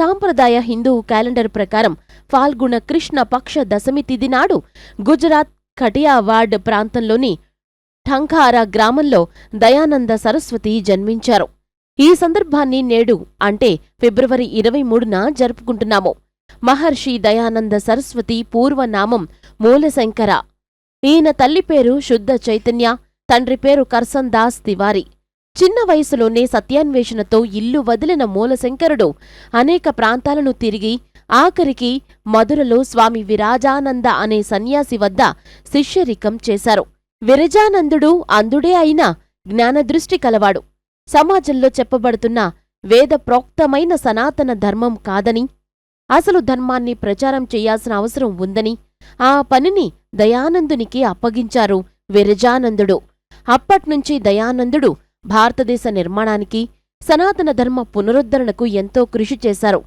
సాంప్రదాయ హిందూ క్యాలెండర్ ప్రకారం ఫాల్గుణ కృష్ణ పక్ష దశమి తిథి నాడు గుజరాత్ కటియావాడ్ ప్రాంతంలోని ఠంఖారా గ్రామంలో దయానంద సరస్వతి జన్మించారు. ఈ సందర్భాన్ని నేడు అంటే ఫిబ్రవరి ఇరవై మూడున జరుపుకుంటున్నాము. మహర్షి దయానంద సరస్వతి పూర్వనామం మూలశంకర. ఈయన తల్లి పేరు శుద్ధ చైతన్య తండ్రి పేరు కర్సన్ దాస్ తివారి. చిన్న వయసులోనే సత్యాన్వేషణతో ఇల్లు వదిలిన మూలశంకరుడు అనేక ప్రాంతాలను తిరిగి ఆఖరికి మధురలో స్వామి విరాజానంద అనే సన్యాసి వద్ద శిష్యరికం చేశారు. విరజానందుడు అందుడే అయినా జ్ఞానదృష్టి కలవాడు. సమాజంలో చెప్పబడుతున్న వేద ప్రోక్తమైన సనాతన ధర్మం కాదని అసలు ధర్మాన్ని ప్రచారం చేయాల్సిన అవసరం ఉందని ఆ పనిని దయానందునికి అప్పగించారు విరజానందుడు. అప్పట్నుంచి దయానందుడు భారతదేశ నిర్మాణానికి సనాతన ధర్మ పునరుద్ధరణకు ఎంతో కృషి చేశారు.